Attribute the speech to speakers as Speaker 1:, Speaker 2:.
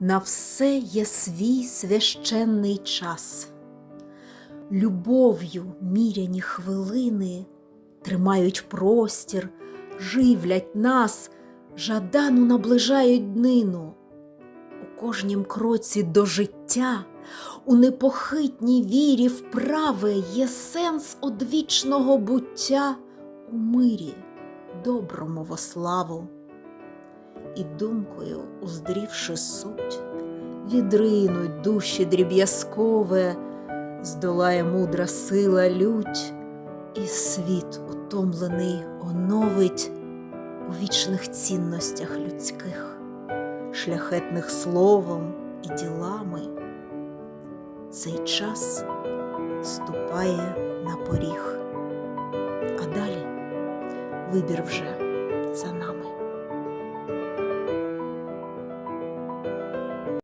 Speaker 1: На все є свій священний час. Любов'ю міряні хвилини тримають простір, живлять нас, жадану наближають днину. У кожнім кроці до життя, у непохитній вірі вправи є сенс одвічного буття у мирі, доброму во славу. І думкою, уздрівши суть, відринуть душі дріб'язкове, здолає мудра сила лють, і світ утомлений оновить у вічних цінностях людських, шляхетних словом і ділами. Цей час ступає на поріг, а далі вибір вже за нами.